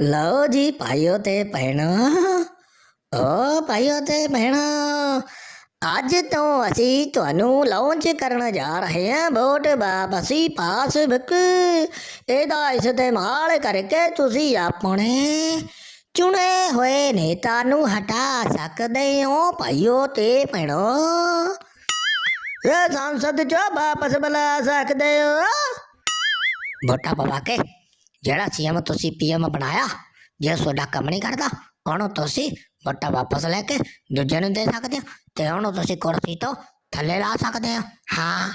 ਲਓ ਜੀ ਭਾਈਓ ਤੇ ਭੈਣੋ। ਓ ਭਾਈਓ ਤੇ ਭੈਣੋ, ਅੱਜ ਤੋਂ ਅਸੀਂ ਤੁਹਾਨੂੰ ਲਾਂਚ ਕਰਨ ਜਾ ਰਹੇ ਹਾਂ ਵੋਟ ਵਾਪਸੀ ਪਾਸਬੁੱਕ ਇਹਦਾ ਇਸਤੇਮਾਲ ਕਰਕੇ ਤੁਸੀਂ ਆਪਣੇ ਚੁਣੇ ਹੋਏ ਨੇਤਾ ਨੂੰ ਹਟਾ ਸਕਦੇ ਹੋ ਭਾਈਓ ਤੇ ਭੈਣੋ। ਇਹ ਸੰਸਦ ਚੋਂ ਵਾਪਸ ਬੁਲਾ ਸਕਦੇ ਹੋ। ਵੋਟਾਂ ਪਵਾ ਕੇ। ਜਿਹੜਾ ਸੀਐਮ ਤੁਸੀਂ ਪੀਐਮ ਬਣਾਇਆ ਜੇ ਤੁਹਾਡਾ ਕੰਮ ਨਹੀਂ ਕਰਦਾ ਉਹਨੂੰ ਤੁਸੀਂ ਵੋਟਾਂ ਵਾਪਸ ਲੈ ਕੇ ਦੂਜੇ ਨੂੰ ਦੇ ਸਕਦੇ ਹੋ ਤੇ ਉਹਨੂੰ ਤੁਸੀਂ ਕੁਰਸੀ ਤੋਂ ਥੱਲੇ ਲਾ ਸਕਦੇ ਹੋ। ਹਾਂ।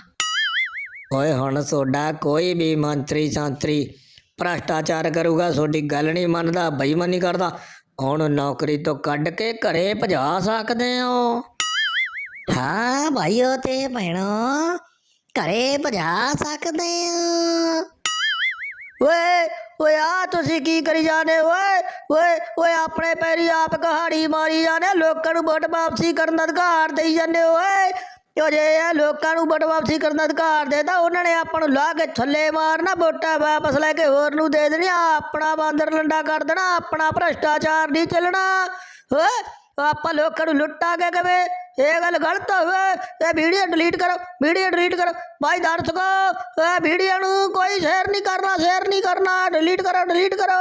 ਓਏ ਹੁਣ ਤੁਹਾਡਾ ਕੋਈ ਵੀ ਮੰਤਰੀ ਸੰਤਰੀ ਭ੍ਰਸ਼ਟਾਚਾਰ ਕਰੂਗਾ ਤੁਹਾਡੀ ਗੱਲ ਨਹੀਂ ਮੰਨਦਾ ਬੇਈਮਾਨੀ ਕਰਦਾ ਹੁਣ ਨੌਕਰੀ ਤੋਂ ਕੱਢ ਕੇ ਘਰੇ ਭਜਾ ਸਕਦੇ ਹੋ। ਹਾਂ ਭਾਈਓ ਤੇ ਭੈਣੋ ਘਰੇ ਭਜਾ ਸਕਦੇ ਹੋ। ਓਏ ਓਏ ਆ ਤੁਸੀਂ ਕੀ ਕਰੀ ਜਾਂਦੇ ਓਏ ਓਏ ਓਏ, ਆਪਣੇ ਪੈਰੀ ਆਪ ਕਹਾੜੀ ਮਾਰੀ ਜਾਂਦੇ ਲੋਕਾਂ ਨੂੰ ਵੋਟ ਵਾਪਸੀ ਕਰਨ ਦਾ ਅਧਿਕਾਰ ਦੇਈ ਜਾਂਦੇ ਓਏ ਉਹ ਜੇ ਇਹ ਲੋਕਾਂ ਨੂੰ ਵੋਟ ਵਾਪਸੀ ਕਰਨ ਦਾ ਅਧਿਕਾਰ ਦੇਤਾ ਉਹਨਾਂ ਨੇ ਆਪਾਂ ਨੂੰ ਲਾ ਕੇ ਥੱਲੇ ਮਾਰਨਾ, ਵੋਟਾਂ ਵਾਪਸ ਲੈ ਕੇ ਹੋਰ ਨੂੰ ਦੇ ਦੇਣੀਆਂ, ਆਪਣਾ ਬਾਂਦਰ ਲੰਡਾ ਕਰ ਦੇਣਾ, ਆਪਣਾ ਭ੍ਰਸ਼ਟਾਚਾਰ ਨਹੀਂ ਚੱਲਣਾ। ਓਏ, ਆਪਾਂ ਲੋਕਾਂ ਨੂੰ ਲੁੱਟਾਂਗੇ ਕਿਵੇਂ? ਇਹ ਗੱਲ ਗਲਤ ਹੋਵੇ ਇਹ ਵੀਡੀਓ ਡਿਲੀਟ ਕਰੋ ਵੀਡੀਓ ਡਿਲੀਟ ਕਰੋ। ਭਾਈ ਦਰਸ਼ਕੋ, ਇਹ ਵੀਡੀਓ ਨੂੰ ਕੋਈ ਸ਼ੇਅਰ ਨਹੀਂ ਕਰਨਾ ਸ਼ੇਅਰ ਨਹੀਂ ਕਰਨਾ। ਡਿਲੀਟ ਕਰੋ ਡਿਲੀਟ ਕਰੋ।